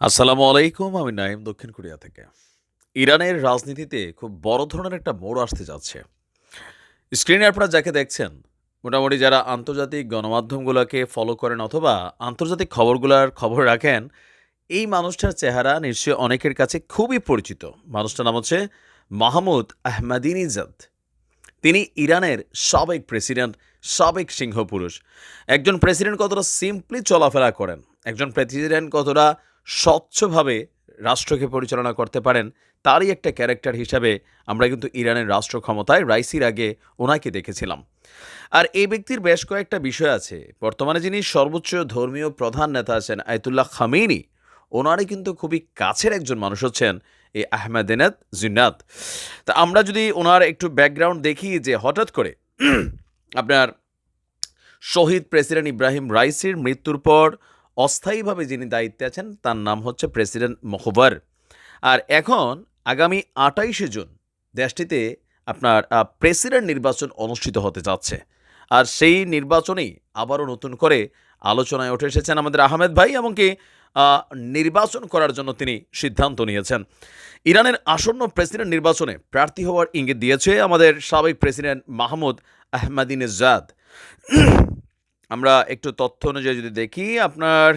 আসসালামু আলাইকুম, আমি নাইম দক্ষিণ কোরিয়া থেকে। ইরানের রাজনীতিতে খুব বড় ধরনের একটা মোড় আসতে যাচ্ছে। স্ক্রিনে আপনারা যাকে দেখছেন, মোটামুটি যারা আন্তর্জাতিক গণমাধ্যমগুলোকে ফলো করেন অথবা আন্তর্জাতিক খবরগুলোর খবর রাখেন, এই মানুষটার চেহারা নিশ্চয়ই অনেকের কাছে খুবই পরিচিত। মানুষটার নাম হচ্ছে মাহমুদ আহমাদিনিজাদ তিনি ইরানের সাবেক প্রেসিডেন্ট, সাবেক সিংহ পুরুষ একজন প্রেসিডেন্ট কতটা সিম্পলি চলাফেরা করেন, একজন প্রেসিডেন্ট কতটা স্বচ্ছভাবে রাষ্ট্রকে পরিচালনা করতে পারেন, তারই একটা ক্যারেক্টার হিসাবে আমরা কিন্তু ইরানের রাষ্ট্র ক্ষমতায় রাইসির আগে ওনাকে দেখেছিলাম। আর এই ব্যক্তির বেশ কয়েকটা বিষয় আছে। বর্তমানে যিনি সর্বোচ্চ ধর্মীয় প্রধান নেতা আছেন আয়তুল্লাহ খামেনি ওনারই কিন্তু খুবই কাছের একজন মানুষ হচ্ছেন এই আহমেদিনাত জিন্নাত। তা আমরা যদি ওনার একটু ব্যাকগ্রাউন্ড দেখি যে হঠাৎ করে আপনার শহীদ প্রেসিডেন্ট ইব্রাহিম রাইসির মৃত্যুর পর অস্থায়ীভাবে যিনি দায়িত্বে আছেন, তার নাম হচ্ছে প্রেসিডেন্ট মহবার আর এখন আগামী আটাইশে জুন দেশটিতে আপনার প্রেসিডেন্ট নির্বাচন অনুষ্ঠিত হতে যাচ্ছে। আর সেই নির্বাচনেই আবারও নতুন করে আলোচনায় উঠে এসেছেন আমাদের আহমেদ ভাই এমনকি নির্বাচন করার জন্য তিনি সিদ্ধান্ত নিয়েছেন। ইরানের আসন্ন প্রেসিডেন্ট নির্বাচনে প্রার্থী হওয়ার ইঙ্গিত দিয়েছে আমাদের সাবেক প্রেসিডেন্ট মাহমুদ আহমাদিনেজাদ। আমরা একটু তথ্য অনুযায়ী যদি দেখি, আপনার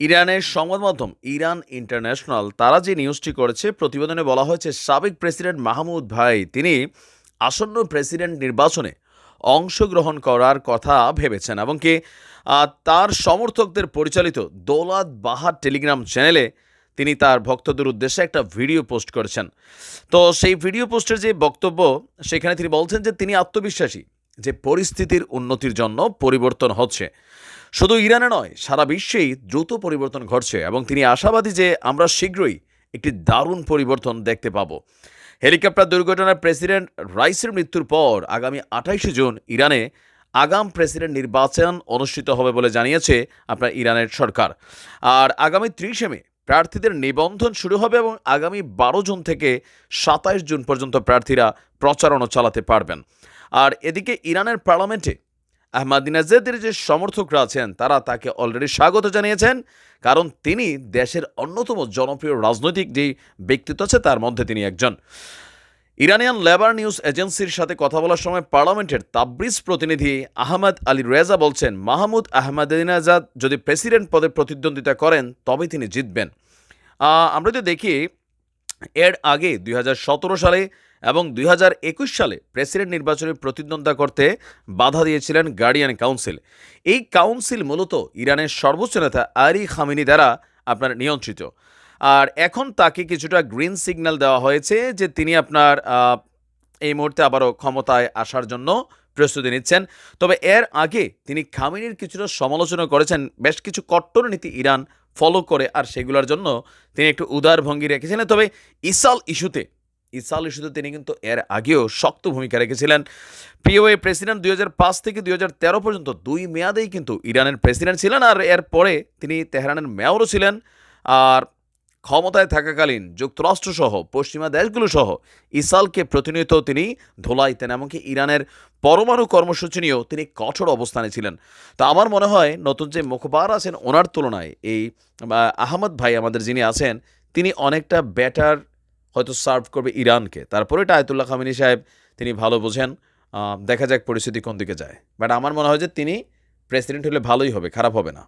ইরানের সংবাদ মাধ্যম ইরান ইন্টারন্যাশনাল, তারা যে নিউজটি করেছে, প্রতিবেদনে বলা হয়েছে, সাবেক প্রেসিডেন্ট মাহমুদ ভাই, তিনি আসন্ন প্রেসিডেন্ট নির্বাচনে অংশগ্রহণ করার কথা ভেবেছেন এবং কি তার সমর্থকদের পরিচালিত দৌলাত বাহার টেলিগ্রাম চ্যানেলে তিনি তার ভক্তদের উদ্দেশ্যে একটা ভিডিও পোস্ট করেছেন। তো সেই ভিডিও পোস্টের যে বক্তব্য, সেখানে তিনি বলছেন যে তিনি আত্মবিশ্বাসী। যে পরিস্থিতির উন্নতির জন্য পরিবর্তন হচ্ছে। শুধু ইরানে নয়, সারা বিশ্বেই দ্রুত পরিবর্তন ঘটছে এবং তিনি আশাবাদী যে আমরা শীঘ্রই একটি দারুণ পরিবর্তন দেখতে পাব। হেলিকপ্টার দুর্ঘটনার প্রেসিডেন্ট রাইসের মৃত্যুর পর আগামী আঠাইশে জুন ইরানে আগাম প্রেসিডেন্ট নির্বাচন অনুষ্ঠিত হবে বলে জানিয়েছে আপনার ইরানের সরকার। আর আগামী ত্রিশে মে প্রার্থীদের নিবন্ধন শুরু হবে এবং আগামী বারো জুন থেকে সাতাইশ জুন পর্যন্ত প্রার্থীরা প্রচারণা চালাতে পারবেন। আর এদিকে ইরানের পার্লামেন্টে আহমাদিনাজেদের যে সমর্থকরা আছেন, তারা তাকে অলরেডি স্বাগত জানিয়েছেন, কারণ তিনি দেশের অন্যতম জনপ্রিয় রাজনৈতিক যে ব্যক্তিত্ব আছে, তার মধ্যে তিনি একজন। ইরানিয়ান লেবার নিউজ এজেন্সির সাথে কথা বলার সময় পার্লামেন্টের তাবরিজ প্রতিনিধি আহমদ আলী রেজা বলছেন, মাহমুদ আহমদিনাজাদ যদি প্রেসিডেন্ট পদে প্রতিদ্বন্দ্বিতা করেন তবে তিনি জিতবেন। আমরা যদি দেখি এর আগে দুই হাজার সতেরো সালে এবং দুই হাজার একুশ সালে প্রেসিডেন্ট নির্বাচনে প্রতিদ্বন্দ্বিতা করতে বাধা দিয়েছিলেন গার্ডিয়ান কাউন্সিল। এই কাউন্সিল মূলত ইরানের সর্বোচ্চ নেতা আরি খামিনি দ্বারা আপনার নিয়ন্ত্রিত। আর এখন তাকে কিছুটা গ্রিন সিগন্যাল দেওয়া হয়েছে যে তিনি আপনার এই মুহূর্তে আবারও ক্ষমতায় আসার জন্য প্রস্তুতি নিচ্ছেন। তবে এর আগে তিনি খামিনির কিছুটা সমালোচনা করেছেন। বেশ কিছু কট্টর নীতি ইরান ফলো করে আর সেগুলোর জন্য তিনি একটু উদার ভঙ্গি রেখেছিলেন। তবে ইসাল ইস্যুতে ইসাল ইস্যুতে তিনি কিন্তু এর আগেও শক্ত ভূমিকা রেখেছিলেন। পিওএ প্রেসিডেন্ট দুই হাজার পাঁচ থেকে দুই হাজার তেরো পর্যন্ত দুই মেয়াদেই কিন্তু ইরানের প্রেসিডেন্ট ছিলেন আর এর পরে তিনি তেহরানের মেয়রও ছিলেন। আর ক্ষমতায় থাকাকালীন যুক্তরাষ্ট্রসহ পশ্চিমা দেশগুলো সহ ইসালকে প্রতিনিয়ত তিনি ধোলাইতেন এমনকি ইরানের পরমাণু কর্মসূচি নিয়েও তিনি কঠোর অবস্থানে ছিলেন। তো আমার মনে হয় নতুন যে মুখবার আছেন ওনার তুলনায়, এই আহমদ ভাই আমাদের যিনি আছেন, তিনি অনেকটা বেটার হয়তো সার্ভ করবে ইরানকে। তারপরে এটা আয়তুল্লাহ খামিনী সাহেব তিনি ভালো বোঝেন দেখা যাক পরিস্থিতি কোন দিকে যায়। বাট আমার মনে হয় যে তিনি প্রেসিডেন্ট হলে ভালোই হবে, খারাপ হবে না।